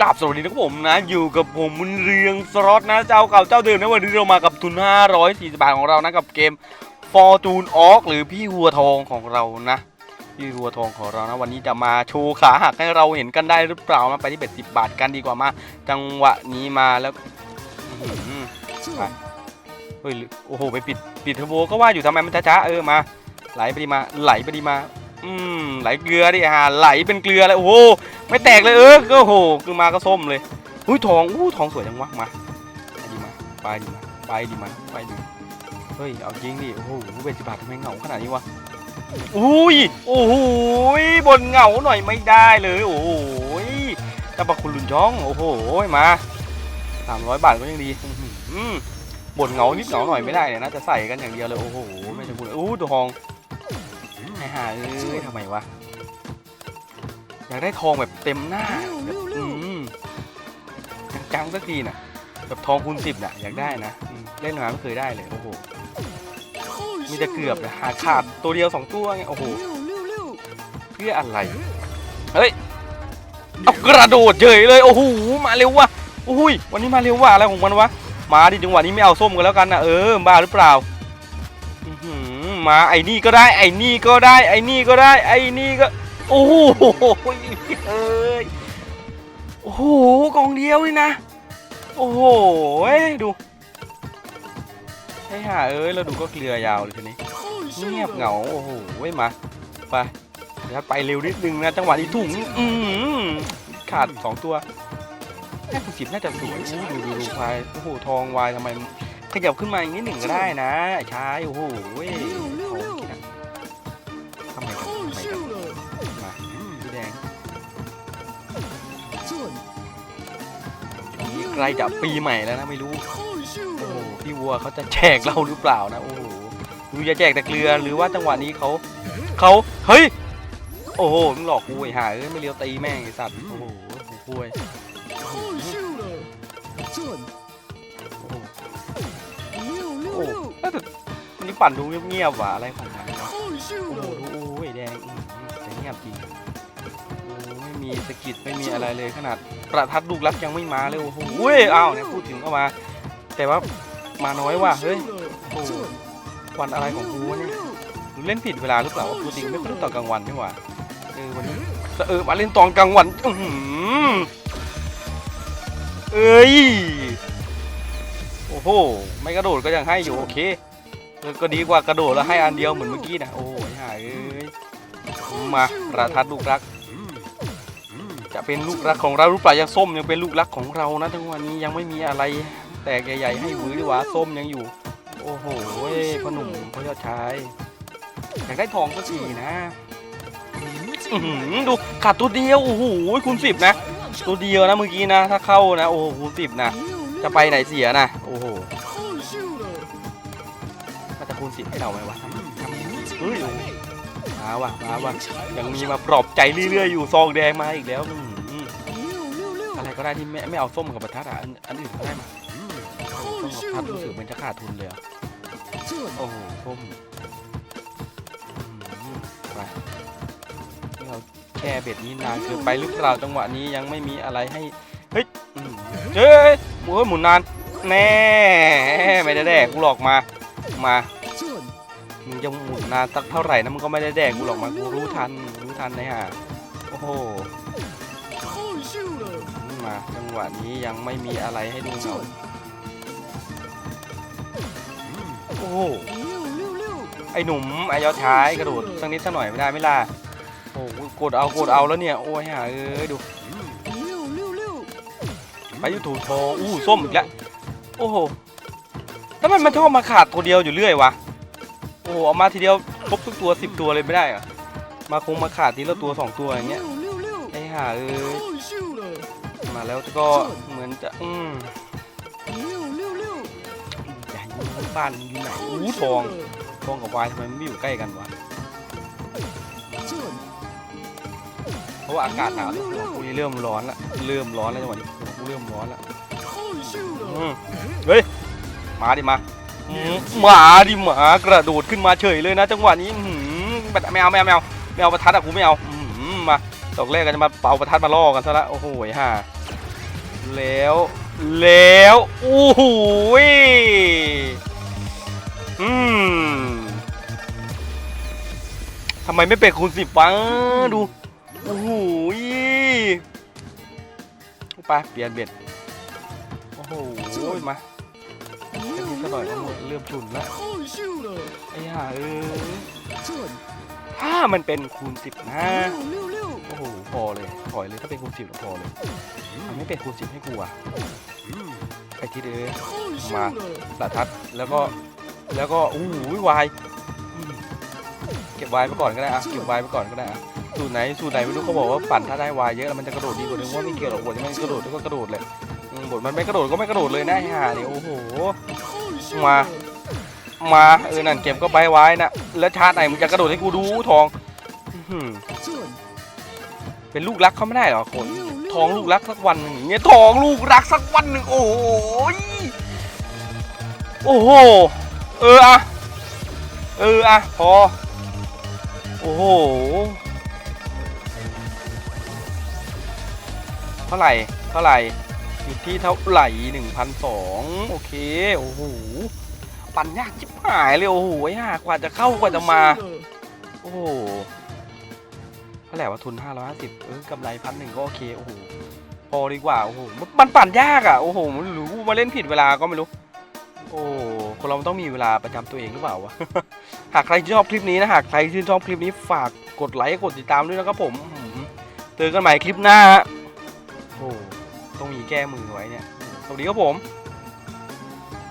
กราบสวัสดีนะครับผมนะ อยู่กับผมมุนเรืองสล็อตนะเจ้าเก่าเจ้าเดิมนะวันนี้เรามากับทุน 540 บาทของเรานะกับเกม Fortune Orc หรือพี่วัวทองของเรานะ พี่วัวทองของเรานะ วันนี้จะมาโชว์ขาหักให้เราเห็นกันได้หรือเปล่านะไปที่เบ็ดสิบาทกันดีกว่ามา จังหวะนี้มาแล้วไปเฮ้ยโอ้โหไปปิดปิดเทอร์โบก็ว่าอยู่ทำไมมันช้าๆเออมาไหลไปดีมาไหลไปดีมา อืมไหลเกลือดิฮะไหลเป็นเกลือเลยโอ้โหไม่แตกเลยเออก็โหคือมาก็ส้มเลยอุ้ยทองอู้ทองสวยจังวะมาไปดีมาไปดีมาไปดีมาไปดีมาเฮ้ยเอาจริงดิโอ้โหเบ็ดสิบาททำไมเหงาขนาดนี้วะอุ้ยโอ้โหบนเหงาหน่อยไม่ได้เลยโอ้โหเจ้าปะคุณลุนจ้องโอ้โหมาสามร้อยบาทก็ยังดีอื้อหือบนเหงานิดเหงาหน่อยไม่ได้เนี่ยนะจะใส่กันอย่างเดียวเลยโอ้โหไม่ใช่คุณอู้ทอง ไอ้ห่าเอ้ยทำไมวะ อยากได้ทองแบบเต็มหน้าแบบอืมจังๆสักทีน่ะ แบบทองคูณสิบน่ะ อยากได้นะอืมเล่นมาไม่เคยได้เลย โอ้โห มีแต่เกือบนะหาขาดตัวเดียวสองตัวไงโอ้โห เพื่ออะไร เฮ้ย เอากระโดดเฉยเลย โอ้โห มาเร็วว่ะโอ้ย วันนี้มาเร็วว่ะอะไรของมันวะ มาดิจังหวะนี้ไม่เอาส้มกันแล้วกันนะเออ บ้าหรือเปล่า อื้อหือ มาไอ้นี่ก็ได้ ไอ้นี่ก็ได้ ไอ้นี่ก็ได้ ไอ้นี่ก็ โอ้โหเอ้ยโอ้โหกองเดียวเลยนะ โอ้โหดูให้ห่าเอ้ยเราดูก็เกลือยาวเลยทีนี้เงียบเหงาโอ้โหเว้ยมาไปเดี๋ยวไปเร็วนิดนึงนะจังหวะนี้ถุงอือหือขาดสองตัวแค่สิบน่าจะสวยดูดูดูควายโอ้โหทองวายทำไม ขยับขึ้นมาอย่างนี้หนึ่งก็ได้นะไอ้ชายโอ้โหเว้ยทำไมกันทำไมมาพี่แดงนี่ใกล้จะปีใหม่แล้วนะไม่รู้โอ้โหพี่วัวเขาจะแจกเราหรือเปล่านะโอ้โหดูจะแจกแต่เกลือหรือว่าจังหวะนี้เขาเขาเฮ้ยโอ้โหมึงหลอกกูไอ้ห่าเอ้ยไม่เลี้ยวตีแม่งไอ้สัตว์โอ้โหกูกล้วย แต่นนี้ปั่นดูเงียบๆว่ะอะไรของมันวะโอ้โหดูโอ้ยแดงอืมแต่เงียบจริงโอ้ไม่มีสะกิดไม่มีอะไรเลยขนาดประทัดลูกรักยังไม่มาเลยโอ้โหเว้ยอ้าวเนี่ยพูดถึงก็มา แต่ว่ามาน้อยว่ะเฮ้ยโอ้โหวันอะไรของกูวะเนี่ยเล่นผิดเวลาหรือเปล่าวะปกติไม่ค่อยเล่นตอนกลางวันนี่หว่าเออวันนี้เออมาเล่นตอนกลางวันอื้อหือเอ้ย อ้โห ไม่กระโดดก็ยังให้อยู่โอเคก็ดีกว่ากระโดดแล้วให้อันเดียวเหมือนเมื่อกี้นะโอ้ยหายเอ้ยมาประทัดลูกรัก จะเป็นลูกรักของเราหรือเปล่ายังส้มยังเป็นลูกรักของเรานะทั้งวันนี้ยังไม่มีอะไรแตกใหญ่ๆให้หวือดีกว่าส้มยังอยู่ โอ้โหพ่อหนุ่มพ่อยอดชายอยากได้ทองสักทีนะดูขาดตัวเดียวโอ้โหคูณสิบนะ ตัวเดียวนะเมื่อกี้นะ ถ้าเข้านะ โอ้โหคูณสิบนะ จะไปไหนเสียนะ โอ้โห มันจะคูณสิบให้เราไหมวะทำทำเฮ้ยมาว่ะมาว่ะยังมีมาปลอบใจเรื่อยๆอยู่ซองแดงมาอีกแล้วอะไรก็ได้ที่ไม่ไม่เอาส้มกับประทัดอะอันอันอื่นก็ได้มาส้มกับประทัดรู้สึกมันจะขาดทุนเลยโอ้โหส้มไปเราแค่เบ็ดนี้นานเกินไปหรือเปล่าจังหวะนี้ยังไม่มีอะไรให้ เฮ้ยเฮ้ยหมุนหมุนนาน แน่ไม่ได้แดกกูหลอกมา มา มึงจะหมุนนานสักเท่าไหร่นะมึงก็ไม่ได้แดกกูหรอกมา กูรู้ทัน รู้ทันนะฮะ โอ้โห มาจังหวะนี้ยังไม่มีอะไรให้ดูเหงาโอ้โหไอหนุ่มไอยอดชายกระโดดสักนิดสักหน่อยไม่ได้ไม่ล่ะโอ้โหกดเอากดเอาแล้วเนี่ย โอ้ยฮะเอ้ยดู ไปยูทูโทรอู้ส้มอีกแล้วโอ้โหทำไมมันชอบมาขาดตัวเดียวอยู่เรื่อยวะโอ้โหเอามาทีเดียวครบทุกตัวสิบตัวเลยไม่ได้เหรอะมาคงมาขาดทีละตัวสองตัวอย่างเงี้ยไอ้ห่าเอ้ยมาแล้วก็เหมือนจะอืมบ้านอยู่ไหนอู้ทองทองกับวายทำไมมันไม่อยู่ใกล้กันวะเพราะว่าอากาศหนาวแล้วหัวกูนี่เริ่มร้อนละเริ่มร้อนแล้วจังหวะนี้ เริ่มร้อนละอืมเฮ้ยมาดิมาอืมหมาดิหมากระโดดขึ้นมาเฉยเลยนะ จังหวะนี้อื้อหือแบบไม่เอาไม่เอาไม่เอาไม่เอาประทัดอะกูไม่เอาอื้อหือมาตอกแรกก็จะมาเอาประทัดมาล่อกันซะละโอ้โหฮ่าแล้วแล้วโอ้โหยอืมทำไมไม่เป็นคูณสิบวะดู ไปเปลี่ยนเบ็ด โอ้โหมาจะมีสะต่อยทั้งหมดเริ่มจุนแล้วไอ้ห่าเออถ้ามันเป็นคูณสิบนะโอ้โหพอเลยถอยเลยถ้าเป็นคูณสิบพอเลยไม่เป็นคูณสิบให้กูอะไปที่เด้อมาสะทัดแล้วก็แล้วก็อู้วายวายเก็บวายไปก่อนก็ได้อะเก็บวายไปก่อนก็ได้อะ สูตรไหนสูตรไหนไม่รู้เขาบอกว่าปั่นถ้าได้วายเยอะแล้วมันจะกระโดดดีกว่านึงว่าไม่เกี่ยวหรอกบทมันกระโดดก็กระโดดเลยบทมันไม่กระโดดก็ไม่กระโดดเลยนะฮ่าเนี่ยโอ้โหมามาเออนั่นเก็บก็ไปไว้นะแล้วชาติไหนมันจะกระโดดให้กูดูทองเป็นลูกรักเขาไม่ได้หรอคนทองลูกรักสักวันอย่งเนี่ยทองลูกรักสักวันหนึ่งโอ้ยโอ้โหเอออะเอออะพอโอ้โห เท่าไหร่ เท่าไหร่ อยู่ที่เท่าไหร่หนึ่งพันสองโอเค โอ้โห ปั่นยากชิบหายเลย โอ้โหยากกว่าจะเข้ากว่าจะมา โอ้โห เท่าไหร่ว่าทุนห้าร้อยห้าสิบเออกำไรพันหนึ่งก็โอเค โอ้โห พอดีกว่า โอ้โห มันปั่นยากอะ โอ้โหไม่รู้มาเล่นผิดเวลาก็ไม่รู้ โอ้คนเราต้องมีเวลาประจำตัวเองหรือเปล่าวะ หากใครชอบคลิปนี้นะ หากใครชื่นชอบคลิปนี้ฝากกดไลค์ กดติดตามด้วยนะครับผมเจอกันใหม่คลิปหน้าฮะ แก้มือไว้เนี่ย สวัสดีครับผม